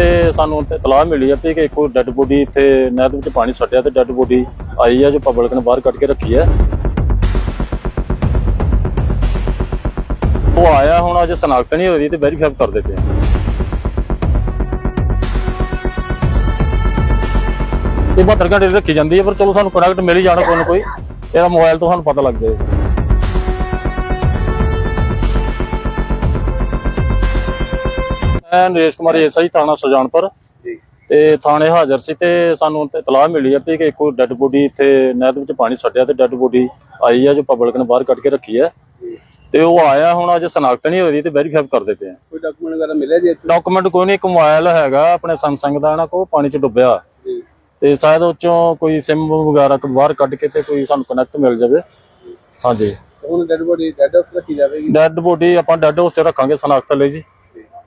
ਤੇ ਸਾਨੂੰ ਤੇ ਇਤਲਾਹ ਮਿਲੀ ਆ ਕਿ ਕੋਈ ਡੈੱਡ ਬੋਡੀ ਇੱਥੇ ਨਹਿਰ ਦੇ ਵਿੱਚ ਪਾਣੀ ਛੱਡਿਆ ਤੇ ਡੈੱਡ ਬੋਡੀ ਆਈ ਆ, ਜੋ ਪਬਲਿਕ ਨੇ ਬਾਹਰ ਕੱਢ ਕੇ ਰੱਖੀ ਹੈ ਉਹ ਆਇਆ ਹੁਣ ਅਜੇ ਸਨਾਖਤ ਨਹੀਂ ਹੋਈ ਦੀ ਤੇ ਵੈਰੀਫਾਈ ਕਰਦੇ ਪਏ ਆ। ਇਹ 72 ਘੰਟੇ ਰੱਖੀ ਜਾਂਦੀ ਹੈ ਪਰ ਚਲੋ ਸਾਨੂੰ ਪ੍ਰੋਡਕਟ ਮਿਲ ਹੀ ਜਾਣਾ ਕੋਈ ਨਾ ਕੋਈ, ਇਹਦਾ ਮੋਬਾਈਲ ਤੋਂ ਸਾਨੂੰ ਪਤਾ ਲੱਗ ਜਾਏਗਾ ਮੈਂ ਨਰੇਸ਼ ਕੁਮਾਰ ਐਸਆਈ ਥਾਣਾ ਸੁਜਾਨਪੁਰ। ਤੇ ਥਾਣੇ ਹਾਜ਼ਰ ਸੀ ਤੇ ਸਾਨੂੰ ਇਤਲਾਹ ਮਿਲੀ ਵੀ ਕਿ ਕੋਈ ਡੈੱਡ ਬੋਡੀ ਇੱਥੇ ਨਹਿਰ ਦੇ ਵਿੱਚ ਪਾਣੀ ਛੱਡਿਆ ਤੇ ਡੈੱਡ ਬੋਡੀ ਆਈ ਆ ਜੋ ਪਬਲਿਕ ਨੇ ਬਾਹਰ ਕੱਢ ਕੇ ਰੱਖੀ ਹੈ। ਤੇ ਉਹ ਆਇਆ ਹੁਣ ਅਜੇ ਸਨਾਖਤ ਨਹੀਂ ਹੋਈ ਤੇ ਵੈਰੀਫਾਈ ਕਰਦੇ ਪਏ ਆ। ਕੋਈ ਡਾਕੂਮੈਂਟ ਵਗੈਰਾ ਮਿਲਿਆ ਜੀ? ਡਾਕੂਮੈਂਟ ਕੋਈ ਨਹੀਂ ਇੱਕ ਮੋਬਾਈਲ ਹੈਗਾ ਆਪਣੇ ਸੈਮਸੰਗ ਦਾ ਨਾ ਕੋ ਪਾਣੀ ਚ ਡੁੱਬਿਆ। ਤੇ ਸ਼ਾਇਦ ਉਹ ਚੋਂ ਕੋਈ ਸਿਮ ਵਗੈਰਾ ਬਾਹਰ ਕੱਢ ਕੇ ਤੇ ਕੋਈ ਸਾਨੂੰ ਕਨੈਕਟ ਮਿਲ ਜਾਵੇ। ਹਾਂਜੀ। ਹੁਣ ਡੈਡ ਬੋਡੀ ਡੈਡ ਹਾਊਸ ਰੱਖੀ ਜਾਵੇਗੀ? ਡੈੱਡ ਬੋਡੀ ਆਪਾਂ ਡੈੱਡ ਹਾਊਸ ਚ ਰੱਖਾਂਗੇ ਸਨਾਖਤ ਲਈ ਜੀ,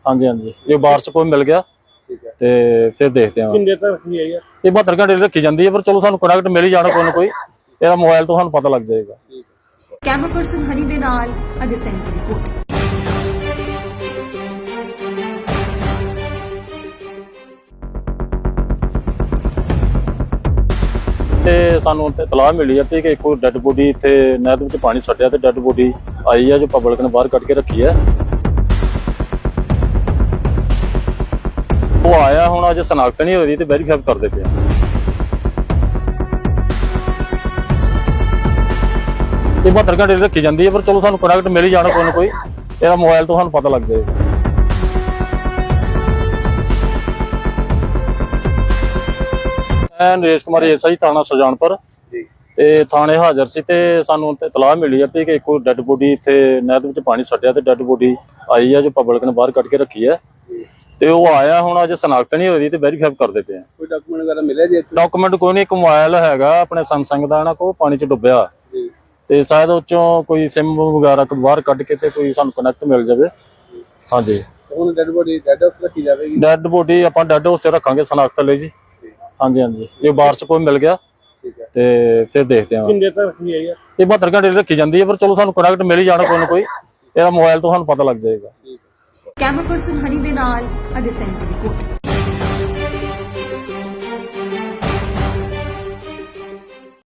ਹਾਂਜੀ ਹਾਂਜੀ। ਜੇ ਬਾਰਸ ਕੋਈ ਮਿਲ ਗਿਆ ਠੀਕ ਹੈ। ਤੇ ਫਿਰ ਦੇਖਦੇ ਹਾਂ। ਕਿੰਨੇ ਤੱਕ ਰੱਖੀ ਹੈ ਇਹ 72 ਘੰਟੇ ਰੱਖੀ ਜਾਂਦੀ ਹੈ ਪਰ ਚਲੋ ਸਾਨੂੰ ਕਨੈਕਟ ਮਿਲ ਹੀ ਜਾਣਾ ਕੋਈ ਨਾ ਕੋਈ। ਇਹਦਾ ਮੋਬਾਈਲ ਤੋਂ ਸਾਨੂੰ ਪਤਾ ਲੱਗ ਜਾਏਗਾ। ਠੀਕ ਹੈ। ਕੈਮਰਾ ਪਰਸਨ ਹਨੀ ਦੇ ਨਾਲ ਅਜੇ ਸੈਨੀ ਦੀ ਰਿਪੋਰਟ। ਤੇ ਸਾਨੂੰ ਤੇ ਇਤਲਾਹ ਮਿਲੀ ਆ ਵੀ ਕਿ ਕੋਈ ਡੈੱਡ ਬੋਡੀ ਇੱਥੇ ਨਹਿਰ ਦੇ ਵਿੱਚ ਪਾਣੀ ਛੱਡਿਆ ਤੇ ਡੈੱਡ ਬੋਡੀ ਆਈ ਆ ਜੋ ਪਬਲਿਕ ਨੇ ਬਾਹਰ ਕੱਢ ਕੇ ਰੱਖੀ ਹੈ ਉਹ ਆਇਆ ਹੁਣ ਅਜੇ ਸਨਾਖਤ ਨਹੀਂ ਹੋਈ ਤੇ ਵੈਰੀਫਾਈ ਕਰਦੇ ਪਏ ਆ। ਇਹ 72 ਘੰਟੇ ਰੱਖੀ ਜਾਂਦੀ ਹੈ ਪਰ ਚਲੋ ਸਾਨੂੰ ਕਨੈਕਟ ਮਿਲ ਹੀ ਜਾਣਾ ਕੋਈ ਨਾ ਕੋਈ ਇਹਦਾ ਮੋਬਾਈਲ ਤੋਂ ਸਾਨੂੰ ਪਤਾ ਲੱਗ ਜਾਏਗਾ। ਮੈਂ ਨਰੇਸ਼ ਕੁਮਾਰ ਐਸਆਈ ਥਾਣਾ ਸੁਜਾਨਪੁਰ। ਤੇ ਥਾਣੇ ਹਾਜ਼ਰ ਸੀ ਤੇ ਸਾਨੂੰ ਇਤਲਾਹ ਮਿਲੀ ਵੀ ਕਿ ਕੋਈ ਡੈੱਡ ਬੋਡੀ ਇੱਥੇ ਨਹਿਰ ਦੇ ਵਿੱਚ ਪਾਣੀ ਛੱਡਿਆ ਤੇ ਡੈੱਡ ਬੋਡੀ ਆਈ ਆ ਜੋ ਪਬਲਿਕ ਨੇ ਬਾਹਰ ਕੱਢ ਕੇ ਰੱਖੀ ਹੈ। ਤੇ ਉਹ ਆਇਆ ਹੁਣ ਅਜੇ ਸਨਾਖਤ ਨਹੀਂ ਹੋਈ ਤੇ ਵੈਰੀਫਾਈ ਕਰਦੇ ਪਏ ਆ। ਕੋਈ ਡਾਕੂਮੈਂਟ ਵਗੈਰਾ ਮਿਲਿਆ ਜੀ ਇੱਥੇ? ਡਾਕੂਮੈਂਟ ਕੋਈ ਨਹੀਂ ਇੱਕ ਮੋਬਾਈਲ ਹੈਗਾ ਆਪਣੇ ਸੈਮਸੰਗ ਦਾ ਨਾ ਕੋ ਪਾਣੀ ਚ ਡੁੱਬਿਆ। ਜੀ। ਤੇ ਸ਼ਾਇਦ ਉਹ ਚੋਂ ਕੋਈ ਸਿਮ ਵਗੈਰਾ ਬਾਹਰ ਕੱਢ ਕੇ ਤੇ ਕੋਈ ਸਾਨੂੰ ਕਨੈਕਟ ਮਿਲ ਜਾਵੇ। ਹਾਂਜੀ। ਹੁਣ ਡੈਡ ਬੋਡੀ ਡੈਡ ਹਾਊਸ ਰੱਖੀ ਜਾਵੇਗੀ? ਡੈੱਡ ਬੋਡੀ ਆਪਾਂ ਡੈੱਡ ਹਾਊਸ ਚ ਰੱਖਾਂਗੇ ਸਨਾਖਤ ਲਈ ਜੀ। ਹਾਂਜੀ ਹਾਂਜੀ। ਜੇ ਬਾਰਸ ਕੋਈ ਮਿਲ ਗਿਆ ਤੇ ਫਿਰ ਦੇਖਦੇ ਹਾਂ। ਕਿੰਨੇ ਤੱਕ ਰੱਖੀ ਹੈ? ਇਹ 72 ਘੰਟੇ ਰੱਖੀ ਜਾਂਦੀ ਹੈ ਪਰ ਚਲੋ ਸਾਨੂੰ ਕਨੈਕਟ ਮਿਲ ਹੀ ਜਾਣਾ ਕੋਈ ਨਾ ਕੋਈ। ਇਹਦਾ ਮੋਬਾਈਲ ਤੋਂ ਸਾਨੂੰ ਪਤਾ ਲੱਗ ਜਾਏਗਾ। ਕੈਮਰਾ ਪਰਸਨ ਹਨੀ ਦੇ ਨਾਲ ਅਜੇ ਸੈਨੀ ਦੀ ਰਿਪੋਰਟ।